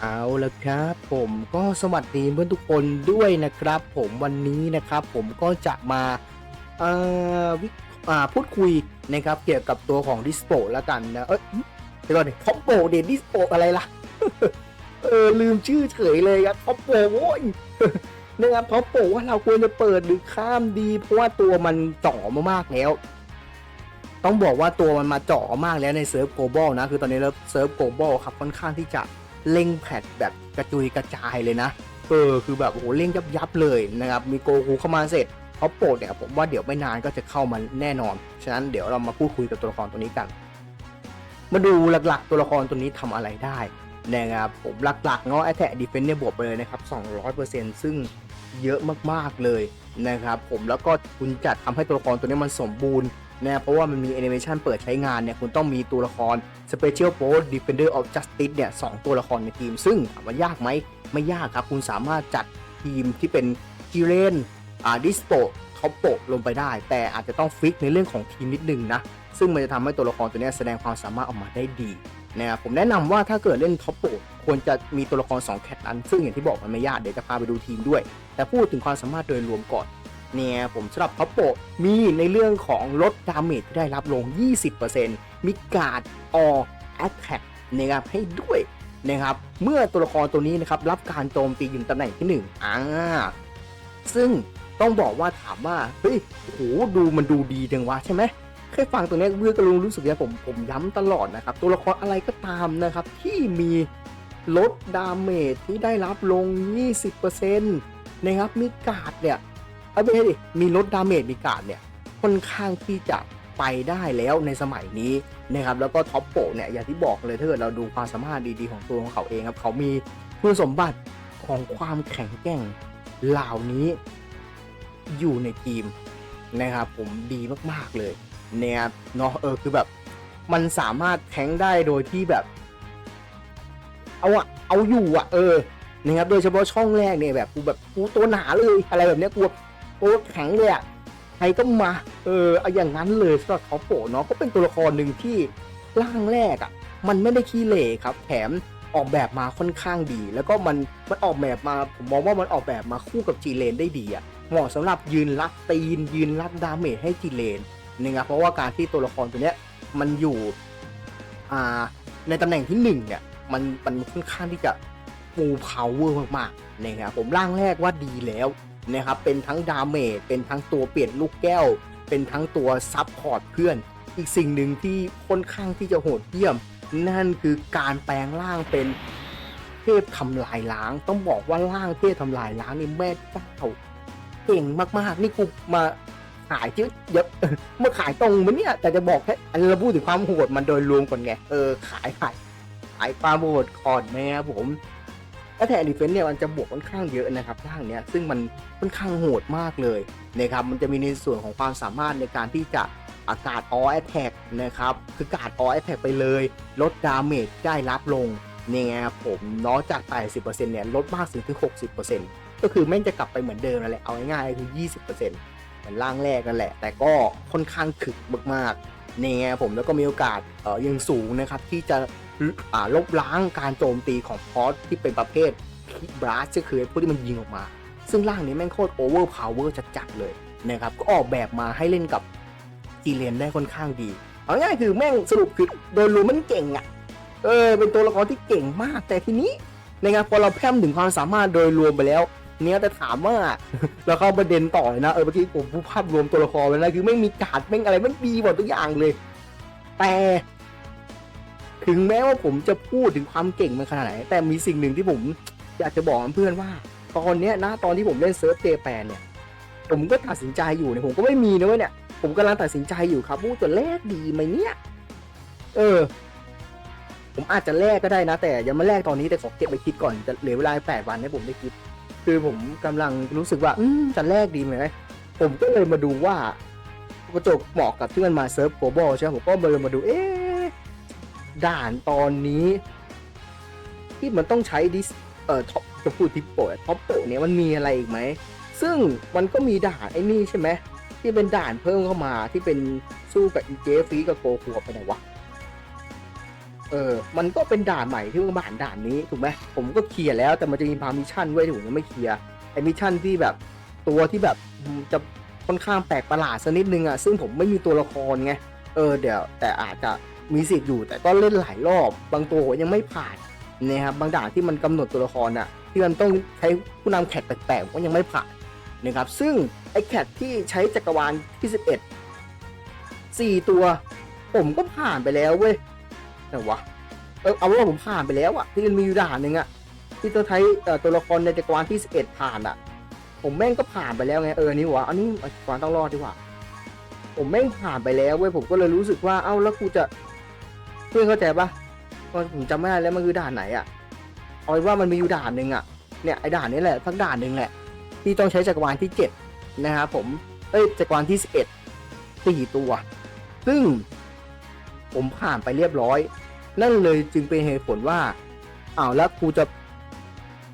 เอาละครับผมก็สวัสดีเพื่อนทุกคนด้วยนะครับ ผมวันนี้นะครับ ผมก็จะมาเอ่อวิอ่าพูดคุยนะครับ เกี่ยวกับตัวของดิสโปแล้วกันนะเอ้ยเดี๋ยวก่อนดิท็อปโปเดดิสโปอะไรล่ะเออลืมชื่อเฉยเลยครับท็อปโปโว้ยนะครับท็อปโปว่าเราควรจะเปิดหรือข้ามดี เพราะว่าตัวมันจ่อมามากแล้ว ต้องบอกว่าตัวมันมาเจาะมากแล้วในเซิร์ฟโกลบอลนะคือตอนนี้เซิร์ฟโกลบอลครับค่อนข้างที่จะ เล่งแพทแบบกระจุยกระจายเลยนะเออคือแบบโอ้โหเล่งยับยับๆเลยนะครับมีโกคูเข้ามาเสร็จท็อปโปรเนี่ยผมว่าเดี๋ยวไม่นานก็จะเข้ามาแน่นอน ฉะนั้นเดี๋ยวเรามาพูดคุยกับตัวละครตัวนี้กัน มาดูหลักๆ ตัวละครตัวนี้ทำอะไรได้นะครับผมหลักๆเนาะแอตแทกดีเฟนเนี่ยบวกไปเลยนะครับ 200%ซึ่งเยอะมากๆเลยนะครับผมแล้วก็คุณจัดทำให้ตัวละครตัวนี้มันสมบูรณ์ นะเพราะว่ามันมีแอนิเมชันเปิดใช้งานเนี่ยคุณต้องมีตัวละคร Special Force Defender of Justice เนี่ยสองตัวละครในทีม ซึ่งถามว่ายากไหมไม่ยากครับ คุณสามารถจัดทีมที่เป็นกิเลนอ่าดิสโปท็อปโปลงไปได้ แต่อาจจะต้องฟิกในเรื่องของทีมนิดนึงนะ ซึ่งมันจะทำให้ตัวละครตัวนี้แสดงความสามารถออกมาได้ดีนะครับผมแนะนำว่าถ้าเกิดเล่นท็อปโปควรจะมีตัวละคร2แคทนั้นซึ่งอย่างที่บอกมันไม่ยากเดี๋ยวจะพาไปดูทีมด้วย แต่พูดถึงความสามารถโดยรวมก่อน เนี่ยผมสำหรับท็อปโปมีในเรื่องของลดดาเมจที่ได้รับลง 20%มีการ์ดออแอคแท็กนะครับให้ด้วยนะครับเมื่อตัวละครตัวนี้นะครับรับการโจมตีอยู่ตำแหน่งที่ 1อ่าซึ่งต้องบอกว่าถามว่าเฮ้ยโอ้โหดูมันดูดีจังวะใช่ไหมแค่ฟังตัวเนี้ยเพื่อกระลุงรู้สึกนี่ยผมผมย้ำตลอดนะครับ ตัวละครอะไรก็ตามนะครับ ที่มีลดดาเมจที่ได้รับลง 20%นะครับมีกาดเนี่ย เอาไม่ใช่ดิมีลดดาเมจมีการดเนี่ยค่อนข้างที่จะไปได้แล้วในสมัยนี้นะครับแล้วก็ท็อปโปะเนี่ยอย่างที่บอกเลยถ้าเกิดเราดูความสามารถดีๆของตัวของเขาเองครับเขามีคุณสมบัติของความแข็งแกร่งเหล่านี้อยู่ในทีมนะครับผมดีมากๆเลยเนี่ยเนาะเออคือแบบมันสามารถแข็งได้โดยที่แบบ เอาอะเอาอยู่อะเออนะครับโดยเฉพาะช่องแรกเนี่ยแบบกูแบบกูตัวหนาเลยอะไรแบบเนี้ยกู ตัวแข็งเลยอะใครก็มา เออเอาอย่างนั้นเลยสำหรับท็อปโปเนาะก็เป็นตัวละครหนึ่งที่ร่างแรกอะมันไม่ได้ขี้เหร่ครับ แถมออกแบบมาค่อนข้างดี แล้วก็มันมันออกแบบมาผมมองว่ามันออกแบบมาคู่กับจีเลนได้ดีอะเหมาะสำหรับยืนรับตีน ยืนรับดาเมจให้จีเลนนะครับเพราะว่าการที่ตัวละครตัวเนี้ยมันอยู่อ่าในตำแหน่งที่หนึ่งเนี่ยมันมันค่อนข้างที่จะฟูลพาวเวอร์มากๆนะครับผมร่างแรกว่าดีแล้ว นะครับ เป็นทั้งดาเมจเป็นทั้งตัวเปลี่ยนลูกแก้ว เป็นทั้งตัวซับพอร์ตเพื่อน อีกสิ่งหนึ่งที่ค่อนข้างที่จะโหดเยี่ยม นั่นคือการแปลงร่างเป็นเทพทำลายล้าง ต้องบอกว่าร่างเทพทำลายล้างนี่แม่เจ้าเก่งมากๆ นี่กูมาขายเยอะเยอะมาขายตรงมันเนี่ยแต่จะบอกแค่อันเราพูดถึงความโหดมันโดยรวมก่อนไงเออขายขายขายความโหดก่อนนะครับผม และแทนดีเฟนต์เนี่ยมันจะบวกค่อนข้างเยอะนะครับร่างเนี้ยซึ่งมันค่อนข้างโหดมากเลยนะครับมันจะมีในส่วนของความสามารถในการที่จะอากาศออแอทแทกนะครับคือกาดออแอทแทกไปเลย ลดดาเมจได้รับลงเนี่ยครับผมนาะจาก 80%เนี่ยลดมากถึงถึง 60%ก็คือแม่งจะกลับไปเหมือนเดิมนั่นแหละเอาง่ายๆคือ 20%เหมือนร่างแรกนั่นแหละ แต่ก็ค่อนข้างขึกมากๆเนี่ยผมแล้วก็มีโอกาสเออยังสูงนะครับที่จะ ลบล้างการโจมตีของพอสที่เป็นประเภทบลัสก็คือพวกที่มันยิงออกมา ซึ่งร่างนี้แม่งโคตรโอเวอร์พาวเวอร์จัดๆเลยนะครับก็ออกแบบมาให้เล่นกับจีเลนได้ค่อนข้างดี เอาง่ายๆคือแม่งสรุปคือโดยรวมมันเก่งอะ่ะเออเป็นตัวละครที่เก่งมากแต่ทีนี้นะครับพอเราแพร่มถึงความสามารถโดยรวมไปแล้ว เนี่ยแต่ถามว่าเราเข้าประเด็นต่อเลยนะเออเมื่อกี้ผมพูดภาพรวมตัวละครไปแล้วคือไม่มีการ์ดไม่งอะไรมันดีหมดทุกอย่างเลย แต่ ถึงแม้ว่าผมจะพูดถึงความเก่งมันขนาดไหน แต่มีสิ่งหนึ่งที่ผมอยากจะบอกเพื่อนว่าตอนเนี้ยนะตอนที่ผมเล่นเซิร์ฟเจแปนเนี่ย ผมก็ตัดสินใจอยู่เนี่ยผมก็ไม่มีนะเว้ยเนี่ย ผมกำลังตัดสินใจอยู่ครับว่าจะแลกดีไหมเนี่ย เออ ผมอาจจะแลกก็ได้นะ แต่ยังไม่แลกตอนนี้แต่ขอเก็บไปคิดก่อนจะเหลือเวลาแปดวันให้ผมได้คิด คือผมกำลังรู้สึกว่า อืจะแลกดีไหมผมก็เลยมาดูว่ากระจกเหมาะกับที่มันมาเซิร์ฟโกลบอลใช่ไหมผมก็เลยมาดูเอ๊ะ ด่านตอนนี้ ที่มันต้องใช้ดิสเอ่อท็อปจะพูดทิปโปท็อปโปเนี่ยมันมีอะไรอีกไหม ซึ่งมันก็มีด่านไอ้นี่ใช่ไหมที่เป็นด่านเพิ่มเข้ามาที่เป็นสู้กับอีเจฟีกับโกคูไปไหนวะเออ มันก็เป็นด่านใหม่ที่มันผ่านด่านนี้ถูกไหมผมก็เคลียร์แล้วแต่มันจะมีบามิชั่นไว้ยที่ผมยังไม่เคลียร์ไอมิชชั่นที่แบบตัวที่แบบจะค่อนข้างแปลกประหลาดสักนิดนึงอะซึ่งผมไม่มีตัวละครไงเออเดี๋ยวแต่อาจจะ มีสิทธิ์อยู่ แต่ก็เล่นหลายรอบ บางตัวผมยังไม่ผ่านนะครับบางด่านที่มันกำหนดตัวละครอะที่มันต้องใช้ผู้นำแขกแปลกๆมก็ยังไม่ผ่านนะครับซึ่งไอ้แขกที่ใช้จักรวาลที่11สี่ตัว ผมก็ผ่านไปแล้วเว้ยแต่วะเออเอาว่าผมผ่านไปแล้วอะที่มันมีอยู่ด่านหนึ่งอะที่ต้องใช้ตัวละครในจักรวาลที่ 11 ผ่านอะผมแม่งก็ผ่านไปแล้วไงเออนี่วะอันนี้จักรวาลต้องรอดดีกว่า ผมแม่งผ่านไปแล้วเว้ยผมก็เลยรู้สึกว่าเอ้าแล้วกูจะ เพื่อนเข้าใจปะผมจำไม่ได้แล้วมันคือด่านไหนอะเอาเป็นว่ามันมีอยู่ด่านหนึ่งอะเนี่ยไอ้ด่านนี้แหละสักด่านหนึ่งแหละ ที่ต้องใช้จักรวาลที่7นะครับผมเอ้ยจักรวาลที่11สี่ตัว ซึ่ง ผมผ่านไปเรียบร้อย นั่นเลยจึงเป็นเหตุผลว่าอ้าวแล้วครูจะ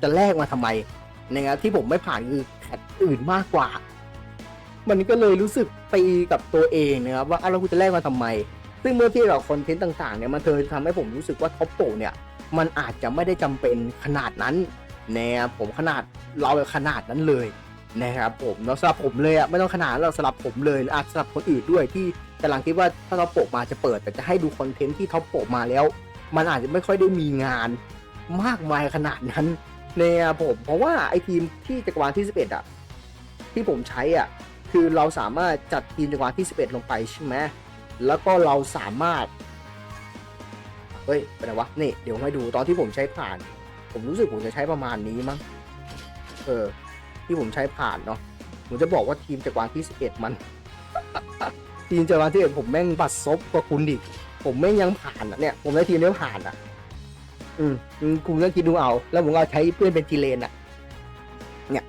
จะแลกมาทำไมนะครับที่ผมไม่ผ่านคือแคทอื่นมากกว่า มันก็เลยรู้สึกตีกับตัวเองนะครับว่าอ้าวแล้วครูจะแลกมาทำไม ซึ่งเมื่อที่เราคอนเทนต์ต่างๆเนี่ยมันเธอทำให้ผมรู้สึกว่าท็อปโปเนี่ยมันอาจจะไม่ได้จำเป็นขนาดนั้นนะครับผมขนาดเราขนาดนั้นเลยนะครับผมแล้วสำหรับผมเลยอะไม่ต้องขนาดเราสำหรับผมเลยอาจสำหรับคนอื่นด้วยที่กำลังคิดว่าถ้าท็อปโปมาจะเปิด แต่จะให้ดูคอนเทนต์ที่ท็อปโปมาแล้ว มันอาจจะไม่ค่อยได้มีงานมากมายขนาดนั้นนะครับผมเพราะว่าไอทีมที่จักรวาลที่ 11อะที่ผมใช้อะคือเราสามารถจัดทีมจักรวาลที่ 11 ลงไปใช่ไหม แล้วก็เราสามารถ เฮ้ยเป็นไงวะ นี่ เดี๋ยวให้ดูตอนที่ผมใช้ผ่าน ผมรู้สึกผมจะใช้ประมาณนี้มั้ง เออ ที่ผมใช้ผ่านเนาะ ผมจะบอกว่าทีมจักรวาลที่11มัน ทีมจักรวาลที่11ผมแม่งบัตรซบกว่าคุณดิผมแม่งยังผ่านอะเนี่ย ผมได้ทีมนี้ผ่านอะอืมอืม คุณก็คิดดูเอา แล้วผมก็ใช้เพื่อนเป็นจีเลนอะ เนี่ย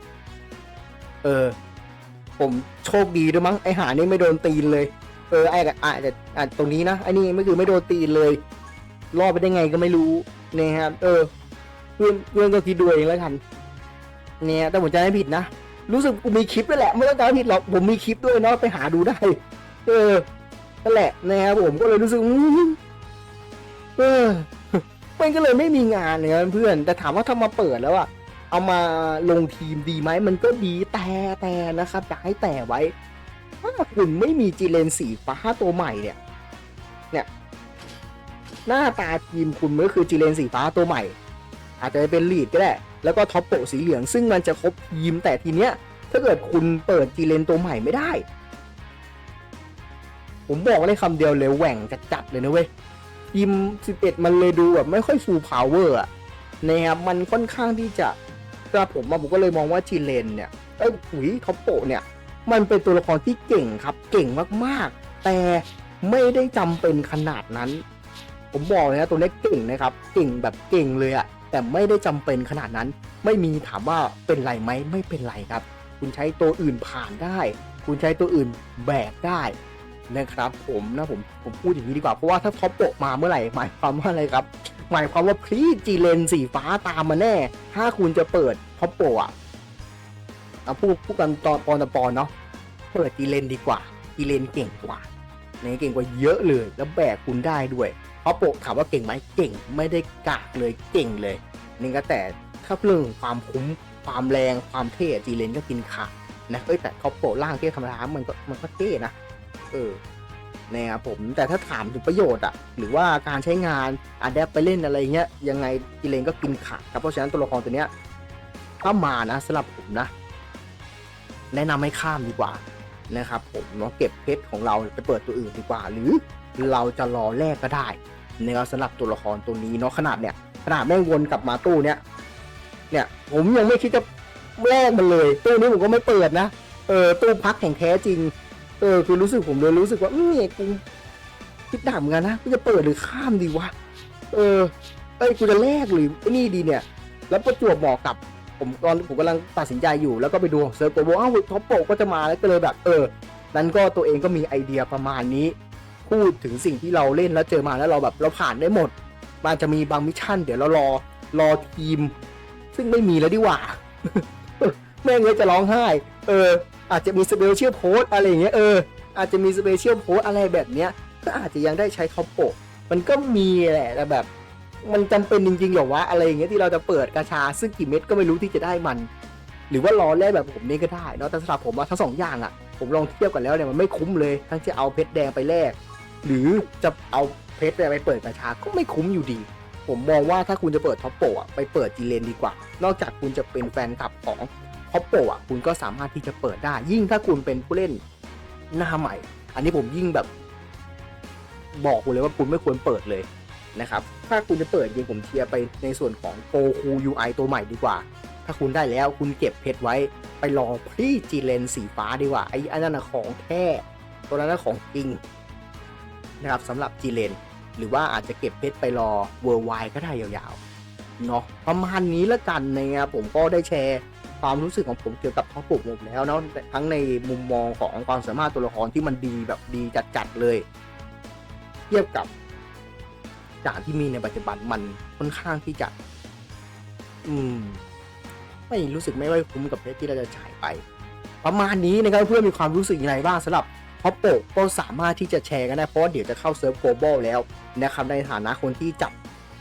เออ ผมโชคดีด้วยมั้ง ไอหานี่ไม่โดนตีนเลย เออไอ้อาจจะอาจตรงนี้นะไอ้นี่ไม่คือไม่โดนตีเลย รอดไปได้ไงก็ไม่รู้นะครับเออเพื่อนเพื่อนก็คิดดูเองแล้วกันเนี่ยแต่ผมจะไม่ผิดนะรู้สึกกูมีคลิปด้วยแหละ ไม่ต้องจำผิดหรอกผมมีคลิปด้วยเนาะไปหาดูได้ เออนั่นแหละนะครับผมก็เลยรู้สึกอื้อเออมันก็เลยไม่มีงานเลยเพื่อน แต่ถามว่าถ้ามาเปิดแล้วอะเอามาลงทีมดีไหมมันก็ดีแต่แต่นะครับอยากให้แต่ไว้ ถ้าคุณไม่มีจีเลนสีฟ้าตัวใหม่เนี่ย เนี่ย หน้าตาทีมคุณมันก็คือจีเลนสีฟ้าตัวใหม่ อาจจะเป็นลีดก็ได้ แล้วก็ท็อปโปสีเหลือง ซึ่งมันจะครบทีมแต่ทีเนี้ย ถ้าเกิดคุณเปิดจีเลนตัวใหม่ไม่ได้ ผมบอกเลยคำเดียวเลยแหว่งจัดเลยนะเว้ยทีม11 มันเลยดูแบบไม่ค่อยฟูลพาวเวอร์อะนะครับมันค่อนข้างที่จะสำหรับผมอะผมก็เลยมองว่าจีเลนเนี่ยเอ้ยหุยท็อปโปเนี่ย มันเป็นตัวละครที่เก่งครับ เก่งมากๆ แต่ไม่ได้จำเป็นขนาดนั้น ผมบอกเลยนะตัวนี้เก่งนะครับ เก่งแบบเก่งเลยอะแต่ไม่ได้จำเป็นขนาดนั้น ไม่มีถามว่าเป็นไรไหมไม่เป็นไรครับ คุณใช้ตัวอื่นผ่านได้ คุณใช้ตัวอื่นแบกได้นะครับ ผมนะผมผมพูดอย่างนี้ดีกว่าเพราะว่าถ้าท็อปโปะมาเมื่อไหร่หมายความว่าอะไรครับ หมายความว่าพรีจีเลนสีฟ้าตามมาแน่ ถ้าคุณจะเปิดท็อปโปะอะ เอาพูดพูดกันตอนปอนตอปอนเนาะเปิดจีเลนดีกว่าจีเลนเก่งกว่าในเก่งกว่าเยอะเลย แล้วแบกคุณได้ด้วยเพราะโปะถามว่าเก่งไหมเก่งไม่ได้กากเลยเก่งเลยนี่ก็แต่ถ้าเรื่องความคุ้มความแรงความเท่จีเลนก็กินขาดนะเอ้ยแต่เขาโปะล่างเท่ธรรมดามันก็มันก็เท่นะเออนะครับผมแต่ถ้าถามถึงประโยชน์อะหรือว่าการใช้งานอัดแอปไปเล่นอะไรเงี้ยยังไงจีเลนก็กินขาดครับเพราะฉะนั้นตัวละครตัวเนี้ยถ้ามานะสำหรับผมนะ แนะนำให้ข้ามดีกว่านะครับผมเนาะเก็บเพชรของเราไปเปิดตัวอื่นดีกว่า หรือเราจะรอแลกก็ได้นะครับสำหรับตัวละครตัวนี้เนาะขนาดเนี้ยขนาดแม่งวนกลับมาตู้เนี้ยเนี่ยผมยังไม่คิดจะแลกมันเลย ตู้นี้ผมก็ไม่เปิดนะเออตู้พักแห่งแท้จริงเออคือรู้สึกผมเลยรู้สึกว่าอืมเนี่ยกูคิดด่าเหมือนกันนะกูจะเปิดหรือข้ามดีวะเออเอ้ยกูจะแลกหรือไอ้นี่ดีเนี่ย แล้วประจวบเหมาะกับ ผมตอนผมกำลังตัดสินใจอยู่แล้วก็ไปดูของเซิร์ฟโกโบอ้าวท็อปโปก็จะมาแล้วก็เลยแบบเออ นั้นก็ตัวเองก็มีไอเดียประมาณนี้ พูดถึงสิ่งที่เราเล่นแล้วเจอมาแล้วเราแบบเราผ่านได้หมด มันจะมีบางมิชชั่น เดี๋ยวเรารอรอทีม ซึ่งไม่มีแล้วดีกว่าแม่งเลยจะร้องไห้ เออ อาจจะมีสเปเชียลโพสอะไรอย่างเงี้ยเอออาจจะมีสเปเชียลโพสอะไรแบบเนี้ยก็อาจจะยังได้ใช้ท็อปโปมันก็มีแหละแต่แบบ มันจำเป็นจริงๆหรอวะอะไรอย่างเงี้ยที่เราจะเปิดกาชาซึ่งกี่เม็ดก็ไม่รู้ที่จะได้มัน หรือว่ารอแลกแบบผมนี่ก็ได้เนาะแต่สำหรับผมว่าทั้งสองอย่างอะผมลองเทียบกันแล้วเนี่ยมันไม่คุ้มเลย ทั้งจะเอาเพชรแดงไปแลกหรือจะเอาเพชรไปเปิดกาชาก็ไม่คุ้มอยู่ดี ผมมองว่าถ้าคุณจะเปิดท็อปโปะอะไปเปิดจีเลนดีกว่า นอกจากคุณจะเป็นแฟนคลับของท็อปโปอะคุณก็สามารถที่จะเปิดได้ ยิ่งถ้าคุณเป็นผู้เล่นหน้าใหม่ อันนี้ผมยิ่งแบบ บอกคุณเลยว่าคุณไม่ควรเปิดเลย นะครับ ถ้าคุณจะเปิดจริงผมเชียร์ไปในส่วนของโกคู UI ตัวใหม่ดีกว่า ถ้าคุณได้แล้วคุณเก็บเพชรไว้ไปรอที่จีเลนสีฟ้าดีกว่าไอ้อันนั้นนะของแท้ตัวนั้นนะของจริงนะครับสำหรับจีเลนหรือว่าอาจจะเก็บเพชรไปรอเวอร์ไวก็ได้ยาวๆเนาะประมาณนี้ละกันนะครับผมก็ได้แชร์ความรู้สึกของผมเกี่ยวกับท็อปปุกหมดแล้วเนาะทั้งในมุมมองของความสามารถตัวละครที่มันดีแบบดีจัดๆเลย เทียบกับ ด่านที่มีในปัจจุบันมันค่อนข้างที่จะ อืม ไม่รู้สึกไม่ค่อยคุ้มกับเพชรที่เราจะจ่ายไป ประมาณนี้นะครับเพื่อนมีความรู้สึกยังไงบ้างสำหรับท็อปโปก็สามารถที่จะแชร์กันได้เพราะเดี๋ยวจะเข้าเซิร์ฟโกลบอลแล้วนะครับในฐานะคนที่จับ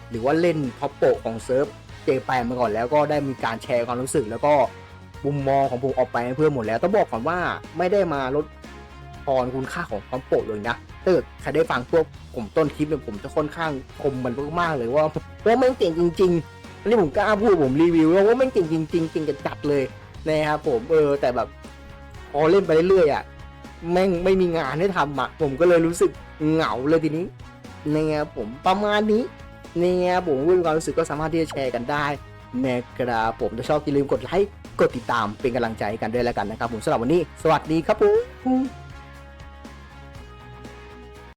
หรือว่าเล่นท็อปโปของเซิร์ฟเจแปนมาก่อนแล้วก็ได้มีการแชร์ความรู้สึกแล้วก็มุมมองของผมออกไปให้เพื่อนหมดแล้วต้องบอกก่อนว่าไม่ได้มาลด ทอนคุณค่าของท็อปโปเลยนะถ้าเกิดใครได้ฟังพวกผมต้นคลิปเนี่ยผมจะค่อนข้างชมมันมากๆเลยว่าว่าม่งเก่งจริงๆอันนี้ผมกล้าพูดผมรีวิวว่าแม่งเก่งจริงๆเก่งจัดเลยนะครับผมเออแต่แบบพอเล่นไปเรื่อยๆอะแม่งไม่มีงานให้ทำอะผมก็เลยรู้สึกเหงาเลยทีนี้นะครับผมประมาณนี้นะครับผมเรื่องความรู้สึกก็สามารถที่จะแชร์กันได้นะครับผมถ้าชอบอย่าลืมกดไลค์กดติดตามเป็นกำลังใจกันด้วยแล้วกันนะครับผมสำหรับวันนี้ สวัสดีครับผม